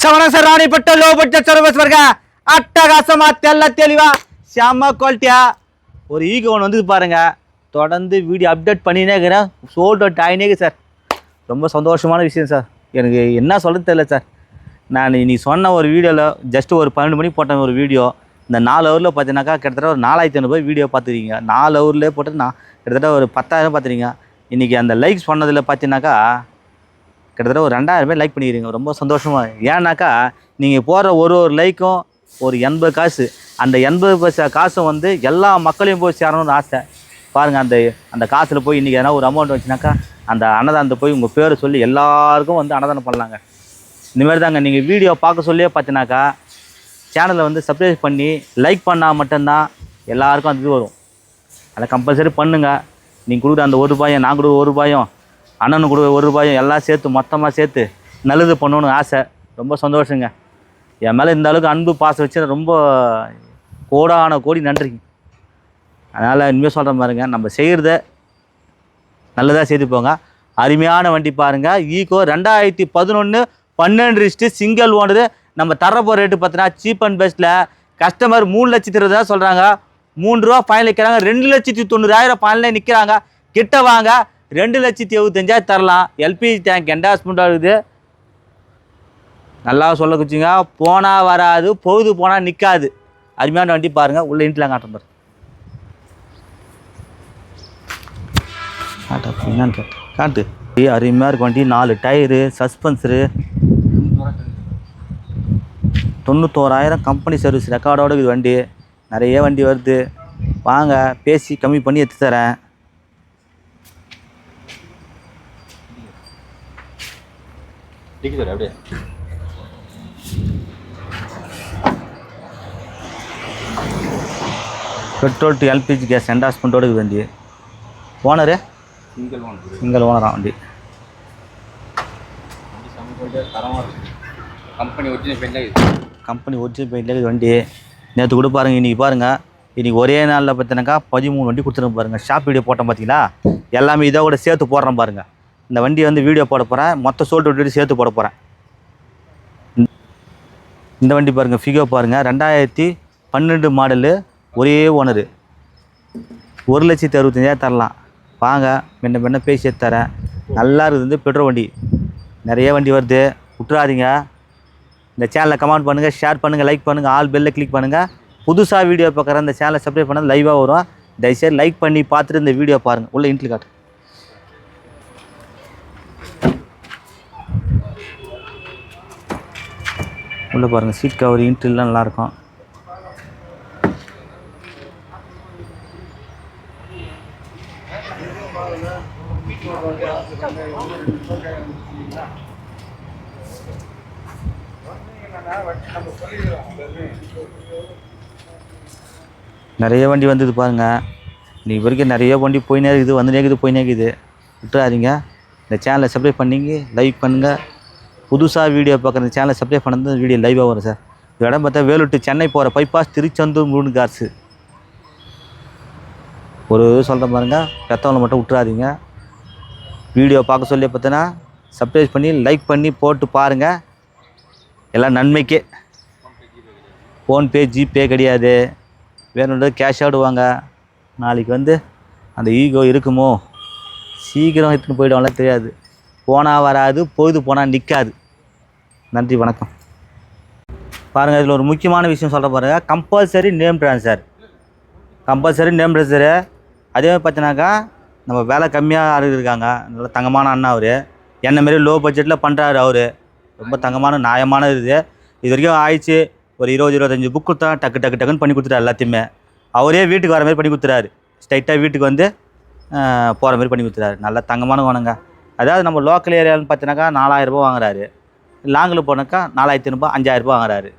சவண sir Ranipet low budget service அட்டகாசமா தெல்ல தெளிவா செம்ம குவாலிட்டியா ஒரு ஈகோ ஒன்று வந்து பாருங்க. தொடர்ந்து வீடியோ அப்டேட் பண்ணினே இருக்கிறேன். சோல்ட் அவுட் ஆகினே சார் ரொம்ப சந்தோஷமான விஷயம் சார் எனக்கு என்ன சொல்கிறது தெரியல சார் நான் நீ சொன்ன ஒரு வீடியோவில் ஜஸ்ட் ஒரு பன்னெண்டு மணிக்கு போட்டேன் ஒரு வீடியோ இந்த நாலு ஹவரில் பார்த்தீங்கன்னாக்கா கிட்டத்தட்ட ஒரு நாலாயிரத்தி ஐநூறுபாய் வீடியோ பார்த்துருக்கீங்க நாலு ஹவர்லேயே போட்டு நான் கிட்டத்தட்ட ஒரு பத்தாயிரம் பார்த்துருக்கீங்க இன்றைக்கி அந்த லைக்ஸ் பண்ணதில் பார்த்தீங்கன்னாக்கா கிட்டத்தட்ட ஒரு ரெண்டாயிரம் பேர் லைக் பண்ணிக்கிறீங்க. ரொம்ப சந்தோஷமாக ஏன்னாக்கா நீங்கள் போடுற ஒரு ஒரு லைக்கும் ஒரு எண்பது காசு. அந்த எண்பது பைசா காசும் வந்து எல்லா மக்களையும் போய் சேரணும்னு ஆசை. பாருங்கள் அந்த அந்த காசில் போய் இன்றைக்கி எதனா ஒரு அமௌண்ட் வச்சுனாக்கா அந்த அன்னதானத்தை போய் உங்கள் பேரை சொல்லி எல்லாருக்கும் வந்து அன்னதானம் பண்ணலாங்க. இந்தமாரி தாங்க நீங்கள் வீடியோ பார்க்க சொல்லியே பார்த்தினாக்கா சேனலை வந்து சப்ஸ்கிரைப் பண்ணி லைக் பண்ணால் மட்டும்தான் எல்லாருக்கும் அந்த இது வரும். அதை கம்பல்சரி பண்ணுங்கள் நீங்கள் கொடுக்குற அந்த ஒரு ரூபாயும் நான் கொடுக்குற ஒரு ரூபாயும் அண்ணனுக்கு கொடுக்குற ஒரு ரூபாயும் எல்லாம் சேர்த்து மொத்தமாக சேர்த்து நல்லது பண்ணணும்னு ஆசை. ரொம்ப சந்தோஷங்க. என் மேலே இந்த அளவுக்கு அன்பு பாசம் வச்சு ரொம்ப கோடான கோடி நன்றிங்க. அதனால் இனிமேல் சொல்கிற பாருங்க நம்ம செய்கிறத நல்லதாக செய்து போங்க. அருமையான வண்டி பாருங்கள் ஈகோ ரெண்டாயிரத்தி பதினொன்று பன்னெண்டு ரிஸ்ட்டு சிங்கிள் ஓனரு. நம்ம தரப்போ ரேட்டு பார்த்தீங்கன்னா சீப் அண்ட் பெஸ்ட்டில் கஸ்டமர் மூணு லட்சத்தி இருபதா சொல்கிறாங்க மூணு ரூபா ஃபைனல் நிற்கிறாங்க ரெண்டு லட்சத்தி தொண்ணூறாயிரம் ஃபைனலே நிற்கிறாங்க கிட்ட வாங்க. ரெண்டு லட்சத்தி எழுபத்தஞ்சாயிரம் தரலாம். எல்பிஜி டேங்க் என்டாஸ்மெண்ட் ஆகுது நல்லா சொல்ல குச்சிங்க. போனால் வராது பொழுது போனால் நிற்காது அருமையான வண்டி பாருங்கள் உள்ள இன்ட்லாம் காட்டுற பாரு. காட்டு என்னன்னு காட்டு. அருமையாக இருக்கும் வண்டி. நாலு டயரு சஸ்பென்சரு தொண்ணூத்தோராயிரம் கம்பெனி சர்வீஸ் ரெக்கார்டோட இது வண்டி. நிறைய வண்டி வருது. வாங்க பேசி கம்மி பண்ணி எடுத்து தரேன். சார் அப்படியே. பெட்ரோல் டு எல்பிஜி கேஸ் என்டாஸ்மெண்ட்டோட இருக்குது வண்டி. ஓனரு? சிங்கிள் ஒன் சிங்கிள் ஓனரா வண்டி. கம்பெனி ஒரிஜினல் பெயிண்ட் இது கம்பெனி ஒரிஜினல் பெயிண்டில் இருக்குது. வண்டி. நேற்று கூட பாருங்கள் இன்றைக்கி பாருங்கள் இன்றைக்கி ஒரே நாளில் பார்த்தினாக்கா பதிமூணு வண்டி கொடுத்துருங்க பாருங்கள் ஷாப் வீடியோ போட்டேன் பார்த்தீங்களா? எல்லாமே இதை கூட சேர்த்து போடுறேன் பாருங்கள் இந்த வண்டியை வந்து வீடியோ போட போகிறேன் மொத்த சோல்டு விட்டுட்டு சேர்த்து போட போகிறேன் இந்த வண்டி பாருங்கள் ஃபிகோ பாருங்கள் ரெண்டாயிரத்தி பன்னெண்டு மாடலு ஒரே ஓனரு ஒரு லட்சத்தி அறுபத்தஞ்சாயிரம் தரலாம். வாங்க முன்ன முன்ன பேசி தரேன். நல்லா இருக்குது வந்து பெட்ரோல் வண்டி. நிறைய வண்டி வருது. விட்டுறாதீங்க. இந்த சேனலை கமெண்ட் பண்ணுங்கள் ஷேர் பண்ணுங்கள் லைக் பண்ணுங்கள் ஆல் பெல்லில் கிளிக் பண்ணுங்கள் புதுசாக வீடியோ பார்க்குற இந்த சேனலை சப்ஸ்கிரைப் பண்ணால் லைவாக வரும். தயவுசெய்து லைக் பண்ணி பார்த்துட்டு இந்த வீடியோ பாருங்கள் உள்ள இன்ட்லி காட்டு. உள்ளே பாருங்கள் சீட் கவர் இன்ட்ரிலாம் நல்லாயிருக்கும் நிறைய வண்டி வந்தது பாருங்க. இன்னைக்கு வரைக்கும் நிறைய வண்டி போயினே இருக்குது வந்துனே இருக்குது போயினே இருக்குது விட்டுறாதீங்க. இந்த சேனலை சப்ஸ்கிரைப் பண்ணிங்க லைக் பண்ணுங்கள் புதுசாக வீடியோ பார்க்குற சேனலை சப்ஸ்கிரைப் பண்ணது வீடியோ லைவாக வரும் சார் இடம் பார்த்தா வேலூர் சென்னை போகிற பைபாஸ் திருச்செந்தூர் மூணு காசு ஒரு சொல்கிறேன் பாருங்க பெற்றவங்களை மட்டும் விட்டுறாதீங்க. வீடியோ பார்க்க சொல்லி பார்த்தோன்னா சப்ஸ்கிரைப் பண்ணி லைக் பண்ணி போட்டு பாருங்கள் எல்லாம் நன்மைக்கே. ஃபோன்பே ஜிபே கிடையாது. வேணுன்றது கேஷ் ஆடுவாங்க நாளைக்கு வந்து அந்த ஈகோ இருக்குமோ? சீக்கிரம் எடுத்துன்னு போயிடுவாங்களே தெரியாது. போனால் வராது பொழுது போனால் நிற்காது நன்றி வணக்கம். பாருங்கள் இதில் ஒரு முக்கியமான விஷயம் சொல்கிற பாருங்க. Compulsory name transfer compulsory name transfer அதே மாதிரி பார்த்தீங்கன்னாக்கா நம்ம வேலை கம்மியாக ஆள் இருக்காங்க. நல்ல தங்கமான அண்ணா அவர். என்ன மாரி லோ பட்ஜெட்டில் பண்ணுறாரு அவர். ரொம்ப தங்கமான நியாயமான இது. இது வரைக்கும் ஆயிடுச்சு. ஒரு இருபது இருபத்தஞ்சி புக் கொடுத்தா டக்கு டக்கு டக்குன்னு பண்ணி கொடுத்துட்டாரு எல்லாத்தையுமே. அவரே வீட்டுக்கு வர மாதிரி பண்ணி கொடுத்துறாரு. ஸ்ட்ரைட்டாக வீட்டுக்கு வந்து போகிற மாதிரி பண்ணி கொடுத்துறாரு. நல்ல தங்கமான குணங்க. அதாவது நம்ம லோக்கல் ஏரியாவில் பார்த்தீங்கன்னாக்கா நாலாயிரரூபா வாங்குறாரு. லாங்கில் போனாக்கா நாலாயிரத்தி ஐநூறுபா அஞ்சாயிரரூபா வாங்குறாரு.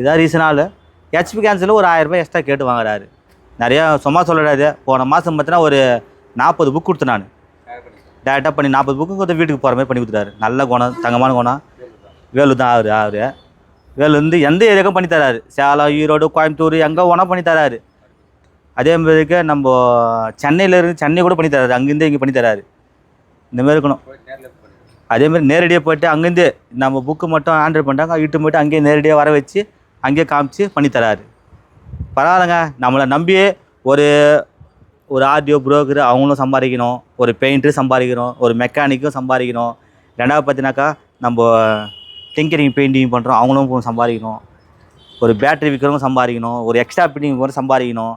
இதான் ரீசனால் ஹெச்பி கேன்சலில் ஒரு ஆயிரரூபா எக்ஸ்ட்ரா கேட்டு வாங்குறாரு. நிறையா சும்மா சொல்லிடாது போன மாதம் பார்த்தீங்கன்னா ஒரு நாற்பது புக் கொடுத்தேன் நான். டேரெக்டாக பண்ணி நாற்பது புக்கு கொடுத்து வீட்டுக்கு போகிற மாதிரி பண்ணி கொடுத்துட்டாரு. நல்ல குணம் தங்கமான குணம். வேலு தான் அவர் ஆறு வேலு வந்து எந்த ஏரியாவுக்கும் பண்ணி தராரு. சேலம் ஈரோடு கோயம்புத்தூர் எங்கே வேணால் பண்ணி தராரு. அதே மாதிரிக்கு நம்ம சென்னையில் இருந்து சென்னை கூட பண்ணி தராரு. அங்கேருந்து இங்கே பண்ணி தராரு. இந்த மாதிரி இருக்கணும். அதேமாதிரி அதே மாதிரி நேரடியாக போயிட்டு அங்கேருந்து நம்ம புக்கு மட்டும் ஆர்டர் பண்ணிட்டாங்க இட்டு போய்ட்டு அங்கேயே நேரடியாக வர வச்சு அங்கேயே காமிச்சு பண்ணித்தராரு பரவாயில்லைங்க. நம்மளை நம்பி ஒரு ஒரு ஆர்டிஓ புரோக்கர் அவங்களும் சம்பாதிக்கணும் ஒரு பெயிண்டர் சம்பாதிக்கணும் ஒரு மெக்கானிக்கும் சம்பாதிக்கணும். ரெண்டாவது பார்த்தினாக்கா நம்ம டிங்கரிங் பெயிண்டிங் பண்ணுறோம் அவங்களும் சம்பாதிக்கணும். ஒரு பேட்டரி விற்கிறவங்க சம்பாதிக்கணும் ஒரு எக்ஸ்ட்ரா ஃபிட்டிங் போகிற சம்பாதிக்கணும்.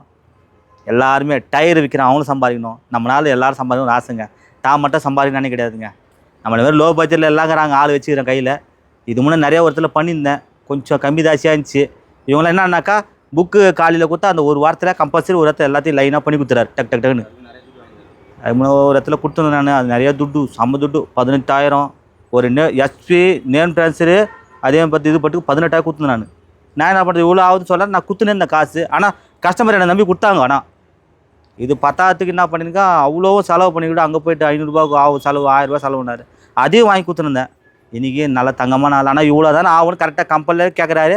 எல்லாருமே டயர் விற்கிறோம் அவங்களும் சம்பாதிக்கணும். நம்மளால் எல்லாரும் சம்பாதிக்கணும் ஆசைங்க. தான் மட்டும் சம்பாதிக்கணும்னு கிடையாதுங்க. நம்மள மாதிரி லோ பட்ஜெட்டில் எல்லாங்கிறாங்க ஆள் வச்சுக்கிறேன் கையில். இது முன்னே நிறைய ஒருத்தர் பண்ணியிருந்தேன். கொஞ்சம் கம்மி தாசியாக இருந்துச்சு. இவங்களாம் என்னன்னாக்கா புக்கு காலையில் கொடுத்தா அந்த ஒரு வாரத்தில் கம்பல்சரி ஒரு இடத்துல எல்லாத்தையும் லைனாக பண்ணி கொடுத்துறாரு. டக் டக் டக்குன்னு. அது முன்னே ஒரு இடத்துல கொடுத்துருந்தேன் நான். அது நிறையா துட்டு செம்ம துட்டு. பதினெட்டாயிரம். ஒரு நே எஸ்பி நேம் ட்ரான்ஸ்ஃபரு அதே பற்றி இது பட்டு பதினெட்டாயிரம் கொடுத்துருந்தேன் நான். நான் என்ன பண்ணுறது? இவ்வளோ ஆகுதுன்னு சொல்ல நான் குத்துனேன் இந்த காசு. ஆனால் கஸ்டமர் என்னை நம்பி கொடுத்தாங்க. ஆனால் இது பத்தாயிரத்துக்கு என்ன பண்ணிருக்கா? அவ்வளோ செலவு பண்ணிக்கிட்டு அங்கே போயிட்டு ஐநூறுரூபாவுக்கு ஆகும் செலவு ஆயிரரூபா செலவுனாரு அதையும் வாங்கி கொடுத்துருந்தேன். இன்றைக்கி நல்ல தங்கமான நாள் ஆனால் இவ்வளோ தானே ஆகும்னு கரெக்டாக கம்பெனியில் கேட்குறாரு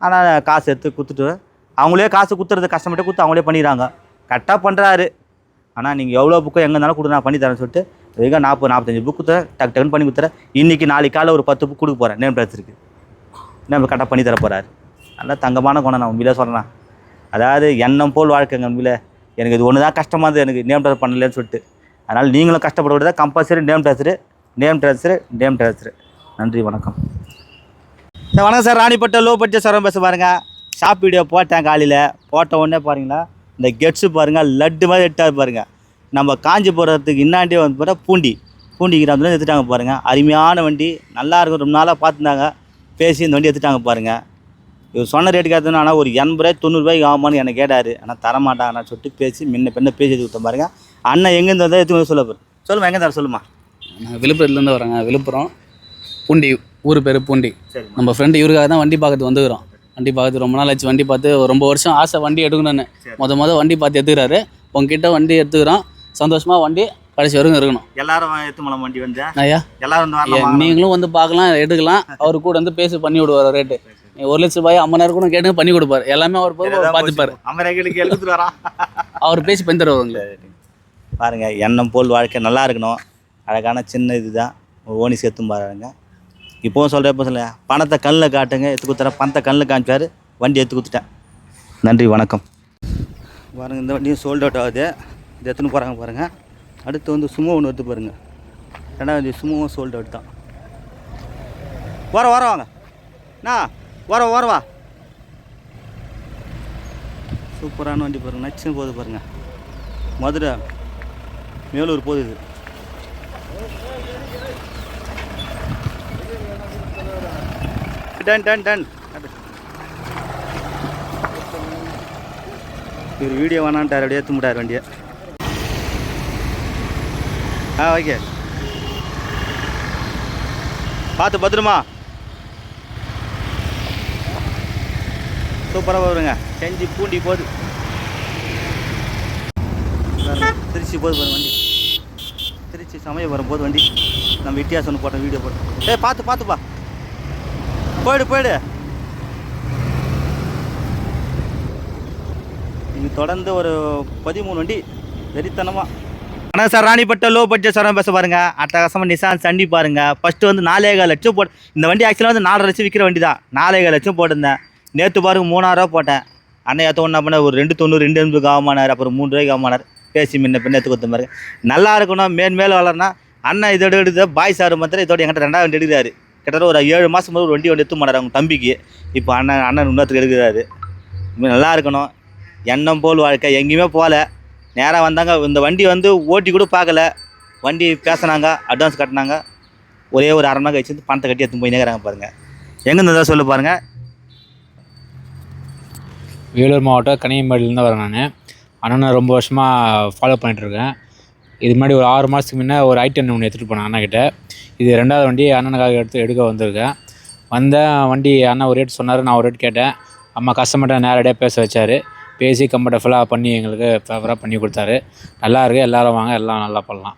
ஆனால் காசு எடுத்து கொடுத்துட்டு அவங்களே காசு கொடுத்துறது கஷ்டப்பட்டு கொடுத்து அவங்களே பண்ணிடுறாங்க. கரெக்டாக பண்ணுறாரு ஆனால் நீங்கள் எவ்வளோ புக்கோ எங்கே இருந்தாலும் கொடுத்து நான் பண்ணி தரேன்னு சொல்லிட்டு இதுக்காக நாற்பது நாற்பத்தஞ்சு புக் கொடுத்துறேன். டக்கு டக்குன்னு பண்ணி கொடுத்துறேன். இன்றைக்கி நாளைக்கு காலையில் ஒரு பத்து புக் கொடுக்க போகிறேன் நேம் பிளேஸ் இருக்குது நம்ம கரெக்டாக பண்ணி தர போகிறாரு நல்லா தங்கமான குணம் நான் உண்மையிலே சொல்கிறேன் அதாவது எண்ணம் போல் வாழ்க்கைங்க உண்மையிலே. எனக்கு இது ஒன்று தான் கஷ்டமாக இருந்தது. எனக்கு நேம் ட்ரான்ஸ்ஃபர் பண்ணலன்னு சொல்லிட்டு. அதனால் நீங்களும் கஷ்டப்பட compulsory name transfer name transfer name transfer நன்றி வணக்கம். சார் வணக்கம் sir. Ranipet low budget sir பேச பாருங்கள் ஷாப் வீடியோ போட்டேன் காலையில். போட்ட உடனே பாருங்களா இந்த கெட்ஸு பாருங்கள் லட்டு மாதிரி எட்டாக பாருங்கள் நம்ம காஞ்சி போகிறதுக்கு இன்னாண்டே வந்து பார்த்தா பூண்டி. பூண்டி கிராமத்தில் எடுத்துட்டாங்க பாருங்கள் அருமையான வண்டி நல்லாயிருக்கும் ரொம்ப நாளாக பார்த்துருந்தாங்க. பேசி இந்த வண்டி எடுத்துட்டாங்க பாருங்கள் இவர் சொன்ன ரேட்டுக்கு ஏற்றணும் ஆனால் ஒரு எண்பது தொண்ணூறுபாய்க்கு ஆகுமான்னு எனக்கு கேட்டார். ஆனால் தரமாட்டாங்கன்னு சொல்லிட்டு பேசி முன்ன பின்ன பேசி எடுத்து கொடுத்தேன் பாருங்க. அண்ணன் எங்கேருந்து வந்தால் எடுத்து சொல்ல போகிறேன் சொல்லுமா எங்கே தர சொல்லுமா. நாங்கள் விழுப்புரத்துலேருந்து வரோங்க. விழுப்புரம் பூண்டி ஊர் பேர் பூண்டி. சரி நம்ம ஃப்ரெண்டு இவருக்காக தான் வண்டி பார்க்கறது வந்துக்கிறோம். வண்டி பார்க்கறது ரொம்ப நாள் ஆச்சு. வண்டி பார்த்து ரொம்ப வருஷம் ஆசை வண்டி எடுக்கணும்னு. சரி. முத முத வண்டி பார்த்து எடுத்துக்கிறாரு. உங்ககிட்ட வண்டி எடுத்துக்கிறோம். சந்தோஷமாக வண்டி கடைசி வரைக்கும் இருக்கணும். எல்லாரும் எடுத்து மலம் வண்டி வந்து. ஐயா. எல்லாரும் நீங்களும் வந்து பார்க்கலாம் எடுக்கலாம். அவர் கூட வந்து பேசி பண்ணி விடுவார் ரேட்டு ஒரு லட்ச ரூபாய் ஐம்பதாயிரம் கூட கேட்டு பண்ணி கொடுப்பாரு. எல்லாமே அவர் பார்த்துப்பாரு. அமரங்களுக்கு எழுத்துட்டு வரான் அவர் பேசி பண்ணி தருவார் உங்களுக்கு. பாருங்க எண்ணம் போல் வாழ்க்கை நல்லா இருக்கணும். அழகான சின்ன இதுதான். ஓனி சேர்த்தும் பாருங்க. இப்போவும் சொல்கிறேன் இப்போ சொல்ல பணத்தை கண்ணில் காட்டுங்க. எடுத்து கொடுத்துறேன் பணத்தை கண்ணில் காமிச்சாரு வண்டி எடுத்து கொடுத்துட்டேன். நன்றி வணக்கம். பாருங்க இந்த வண்டியும் சோல்ட் அவுட் ஆகுது. இது எடுத்துன்னு போகிறாங்க பாருங்கள் அடுத்து வந்து சுமோ ஒன்று எடுத்து பாருங்க. ரெண்டாவது சுமோவும் சோல்ட் அவுட் தான். வர வர வாங்க. அண்ணா. ஓரவா வர சூப்பரான வண்டி பாருங்க நச்சுன்னு போகுது பாருங்க. மதுரை மேலூர் போகுது இது. டன் டன் டன். இவர் வீடியோ வேணான்ட்டார் அப்படியே ஏற்ற முடியார் வண்டியை. ஆ ஓகே. பார்த்து பத்திரமா. சூப்பராக வருங்க செஞ்சு பூண்டி போகுது திருச்சி போகுது பாருங்க வண்டி. திருச்சி சமயபுரம் போது வண்டி. நம்ம வித்தியாசம் போட்டோம் வீடியோ போட்டோம் ஏ பார்த்து பார்த்துப்பா போயிடு போயிடு. நீங்கள் தொடர்ந்து ஒரு பதிமூணு வண்டி வெறித்தனமாக ஆனால் sir Ranipet low budget sir பேச பாருங்க. அட்டகாசமாக நிசான் சண்டி பாருங்க. ஃபஸ்ட்டு வந்து நாலேகால் லட்சம் போட்டு இந்த வண்டி ஆக்சுவலாக வந்து நாலரை லட்சம் விற்கிற வண்டி தான் நாலேகால் லட்சம் போட்டிருந்தேன். நேற்று பாருங்க மூணாயிரரூவா போட்டேன். அண்ணன் ஏற்ற என்ன பண்ண ஒரு ரெண்டு தொண்ணூறு ரெண்டு எண்பதுக்கு ஆகுமானார் அப்புறம் மூணு ரூபாய்க்கு ஆகுமானார் பேசி முன்ன பின்ன எடுத்து கொடுத்த மாதிரி. நல்லா இருக்கணும். மேன் மேலே வளரனா அண்ணன் இதோட எடுத்து பாய் சார் மாத்திரம் இதோட என்கிட்ட ரெண்டாவது வண்டி எடுக்கிறாரு. கிட்டத்தட்ட ஒரு ஏழு மாதம் ஒரு வண்டி ஒன்று எடுத்து மாட்டார் அவங்க தம்பிக்கு. இப்போ அண்ணன் அண்ணன் இன்னொருத்துக்கு எடுக்கிறாரு. இனிமே நல்லா இருக்கணும். எண்ணம் போல் வாழ்க்கை. எங்கேயுமே போகல. நேராக வந்தாங்க. இந்த வண்டி வந்து ஓட்டி கூட பார்க்கல. வண்டி பேசினாங்க அட்வான்ஸ் கட்டினாங்க. ஒரே ஒரு அரை மணி நேரம் கழிச்சு வந்து பணத்தை கட்டி எடுத்து போய் நேராங்க பாருங்கள் எங்கேருந்து தான் சொல்ல பாருங்கள் வேலூர் மாவட்டம் கனியம்பேடிலேருந்து வரேன் நான். அண்ணனை ரொம்ப வருஷமாக ஃபாலோ பண்ணிகிட்ருக்கேன் இது முன்னாடி ஒரு ஆறு மாதத்துக்கு முன்னே ஒரு ஐட்டன் ஒன்று எடுத்துகிட்டு போனேன் அண்ணன்கிட்ட இது ரெண்டாவது வண்டி அண்ணனுக்காக எடுத்து எடுக்க வந்திருக்கேன். வந்தேன் வண்டி அண்ணன் ஒரு ரேட் சொன்னார் நான் ஒரு ரேட் கேட்டேன். அம்மா கஸ்டமர்கிட்ட நேரடியாக பேச வச்சார். பேசி கம்ஃபர்டபுளாக பண்ணி எங்களுக்கு ஃபேவராக பண்ணி கொடுத்தாரு. நல்லா இருக்குது எல்லோரும் வாங்க எல்லாம் நல்லா பண்ணலாம்.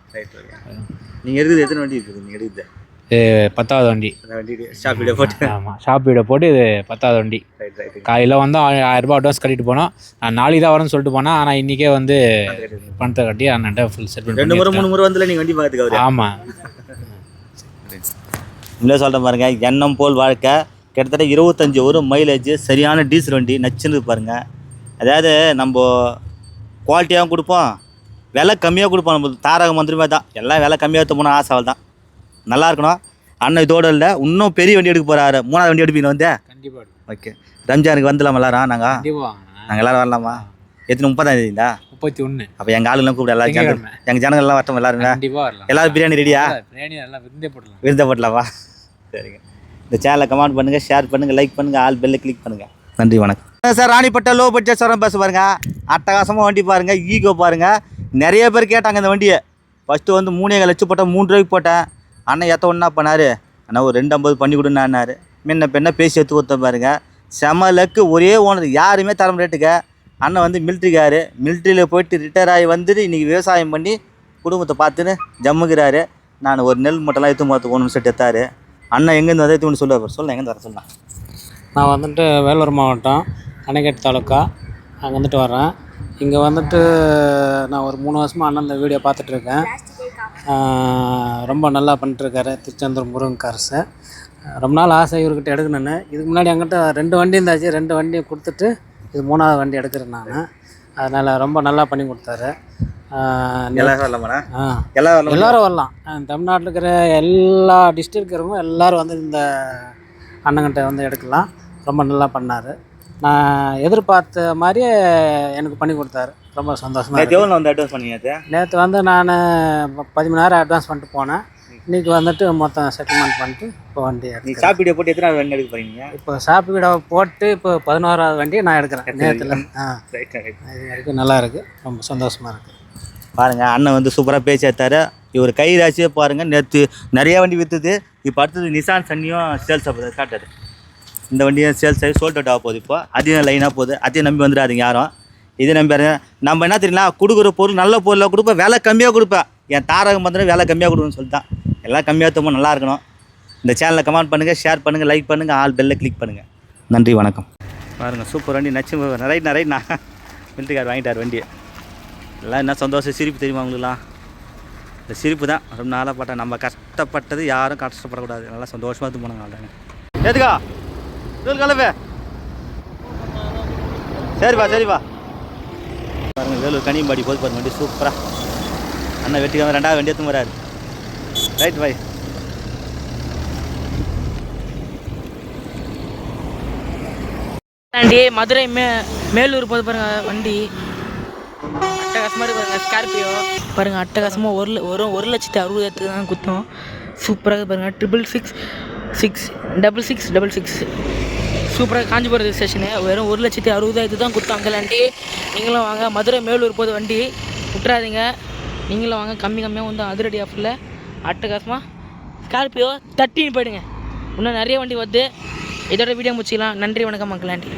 நீங்கள் எடுத்தது எத்தனை வண்டி இருக்குது? நீங்கள் எடுக்குது இது பத்தாவது வண்டி. வண்டி ஷாப் வீடியோ போட்டு. ஆமாம் ஷாப் போட்டு இது பத்தாவது வண்டி. ரைட் ரைட் காலையில் வந்து ஆயிரரூபா அட்வான்ஸ் கட்டிட்டு போனோம். நான் நாளைக்கு தான் வரேன்னு சொல்லிட்டு போனேன். ஆனால் இன்றைக்கே வந்து பணத்தை கட்டி அண்ணன்ட்ட ஃபுல் செட் ரெண்டு முறை பண்ணி மூணு முறை வந்துல நீங்கள் வண்டி பார்த்துக்க ஆமாம் உண்மையிலே சொல்கிறேன் பாருங்க எண்ணம் போல் வாழ்க்கை. கிட்டத்தட்ட இருபத்தஞ்சி ஒரு மைலேஜ் சரியான டீசல் வண்டி நச்சுன்னு பாருங்க. அதாவது நம்ம குவாலிட்டியாகவும் கொடுப்போம். விலை கம்மியாக கொடுப்போம். நம்ம தாரக மந்திரமே தான். எல்லாம் விலை கம்மியாக போனால் ஆசை தான் நல்லா இருக்கணும். அண்ணன் இதோட இல்லை. இன்னும் பெரிய வண்டி எடுக்க போகிறாரு மூணாவது வண்டி எடுப்பீங்க வந்து? கண்டிப்பாக ஓகே. ரம்ஜானுக்கு வந்துடலாம் எல்லாரும்? நாங்கள் நாங்கள் எல்லாரும் வரலாமா? எத்தனை? முப்பதாம் தேதிங்களா? முப்பத்தி ஒன்று அப்போ எங்கள் ஆளுலாம் கூப்பிட எல்லாரும் ஜனங்கள். எங்கள் ஜனங்கள்லாம் வரட்டும் எல்லாரும். எல்லாரும் பிரியாணி ரெடியா பிரியாணி நல்லா விருந்தே போடலாம். விருந்தப்படலாமா சரிங்க. இந்த சேனலை கமெண்ட் பண்ணுங்கள் ஷேர் பண்ணுங்கள் லைக் பண்ணுங்கள் ஆல் பெல்லை கிளிக் பண்ணுங்கள் நன்றி வணக்கம். சார் ராணிப்பட்ட லோ பட்ஜெட் சாரம் பஸ் பாருங்க. அட்டகாசமாக வண்டி பாருங்கள் ஈகோ பாருங்கள் நிறைய பேர் கேட்டாங்க இந்த வண்டியை. ஃபஸ்ட்டு வந்து மூணே லட்சம் போட்டேன் மூணு ரூபாய்க்கு போட்டேன். அண்ணன் எத்த ஒன்றா பண்ணார் அண்ணா ஒரு ரெண்டு ஐம்பது பண்ணி கொடுன்னாரு முன்ன பெண்ணை பேசி எடுத்து கொடுத்த பாருங்க. செம லக்கு ஒரே ஓனர் யாருமே தரம் ரேட்டுக்கு அண்ணன் வந்து மிலிட்ரிக்காரு மிலிட்ரியில் போயிட்டு ரிட்டையர் ஆகி வந்துட்டு இன்றைக்கி விவசாயம் பண்ணி குடும்பத்தை பார்த்துன்னு ஜம்முகிறாரு. நான் ஒரு நெல் மட்டும்லாம் எடுத்து போகிறது ஒன்று செட் எடுத்தாரு. அண்ணன் எங்கேருந்து வந்து எடுத்து சொல்லுவார் சொல்ல எங்கேருந்து வர சொல்லலாம் நான் வந்துட்டு வேலூர் மாவட்டம் அணைக்கட்டு தாலுக்கா அங்கே வந்துட்டு வரேன் இங்கே வந்துட்டு நான் ஒரு மூணு வருஷமாக அண்ணன் இந்த வீடியோ பார்த்துட்ருக்கேன். ரொம்ப நல்லா பண்ணிட்டுருக்காரு திருச்செந்தூர் முருகன்காரசு ரொம்ப நாள் ஆசை இவர்கிட்ட எடுக்கணுன்னு இதுக்கு முன்னாடி என்கிட்ட ரெண்டு வண்டி இருந்தாச்சு ரெண்டு வண்டியை கொடுத்துட்டு இது மூணாவது வண்டி எடுக்கிறேன் நான். அதனால் ரொம்ப நல்லா பண்ணி கொடுத்தாரு. எல்லாரும் வரலாம்? தமிழ்நாட்டில் இருக்கிற எல்லா டிஸ்ட்ரிக்ட் இருக்கிறவங்க எல்லாரும் வந்து இந்த அண்ணங்கிட்ட வந்து எடுக்கலாம். ரொம்ப நல்லா பண்ணார். நான் எதிர்பார்த்த மாதிரியே எனக்கு பண்ணி கொடுத்தாரு. ரொம்ப சந்தோஷமாக நேற்று எவ்வளோ வந்து அட்வான்ஸ் பண்ணீங்க நேற்று வந்து நான் பதிமூணாயிரம் அட்வான்ஸ் பண்ணிட்டு போனேன். இன்றைக்கி வந்துட்டு மொத்தம் செட்டில்மெண்ட் பண்ணிட்டு இப்போ வண்டி நீ எடுக்கிறேன் ஷாப் வீடியோ போட்டு எத்தனை வண்டி எடுக்க போறீங்க? இப்போ ஷாப்பு வீடை போட்டு இப்போ பதினோராவது வண்டியை நான் எடுக்கிறேன் நேற்றுல ஆ. இது வரைக்கும் நல்லா இருக்குது ரொம்ப சந்தோஷமாக இருக்குது பாருங்க அண்ணன் வந்து சூப்பராக பேசி எடுத்தாரு இவர் கை ராசியே பாருங்க நேற்று நிறைய வண்டி விற்றுது இப்போ அடுத்தது நிசான் சன்னியும் சேல்ஸ் ஆகுது காட்டுது. இந்த வண்டியை சேல்ஸ் ஆகி சோல்ட் அவுட் ஆக போகுது இப்போ. அதையும் லைனாக போகுது. அதையும் நம்பி வந்துடாதீங்க யாரும். இதை நம்பி நம்ம என்ன தெரியல கொடுக்குற பொருள் நல்ல பொருளாக கொடுப்பேன் விலை கம்மியாக கொடுப்பேன் என் தாரகம் பண்ணுறது விலை கம்மியாக கொடுக்கணும்னு சொல்லிட்டான். எல்லாம் கம்மியாக தோமோ நல்லா இருக்கணும். இந்த சேனலை கமெண்ட் பண்ணுங்கள் ஷேர் பண்ணுங்கள் லைக் பண்ணுங்கள் ஆல் பெல்லை கிளிக் பண்ணுங்கள் நன்றி வணக்கம். பாருங்கள் சூப்பர் வண்டி நச்சு ரைட்ண்ணா ரைட்ண்ணா மிலிட்ரிக்கார் வாங்கிட்டார் வண்டியை. எல்லாம் என்ன சந்தோஷம் சிரிப்பு தெரியுமா அவங்களுக்குலாம் இந்த சிரிப்பு தான். ரொம்ப நாளாக பட்டேன் நம்ம கஷ்டப்பட்டது யாரும் கஷ்டப்படக்கூடாது. நல்லா சந்தோஷமாக இருந்து போனாங்க எதுக்கா? ஏதுக்கா இது சரிப்பா சரிப்பா. பாருங்க வேலூர் கனியம்பாடி போது பாருங்க வண்டி சூப்பராக அண்ணன் வெட்டிக்காம ரெண்டாவது வண்டி எடுத்து வராரு ரைட் பாய் ஆண்டி மதுரை மே மேலூர் போது பாருங்க வண்டி. அட்டகாசமாக இருக்கு பாருங்க ஸ்கார்பியோ பாருங்க அட்டகாசமாக ஒரு ஒரு ஒரு லட்சத்தி அறுபதாயிரத்துக்கு தான் குத்தோம். சூப்பராக பாருங்க triple six six double six double six சூப்பராக காஞ்சிபுரம் ஸ்டேஷனு. வெறும் ஒரு லட்சத்தி அறுபதாயிரத்து தான் கொடுத்தாங்க அங்கே நீங்களும் வாங்க. மதுரை மேலூர் போது வண்டி. விட்டுறாதீங்க. நீங்களும் வாங்க. கம்மி கம்மியாக வந்து அதிரடி ஆஃபரில் அட்டகாசமாக ஸ்கார்பியோ தட்டின்னு போயிடுங்க. இன்னும் நிறைய வண்டி வருது. இதோட வீடியோ முடிச்சிக்கலாம். நன்றி வணக்கம் மக்களாண்டி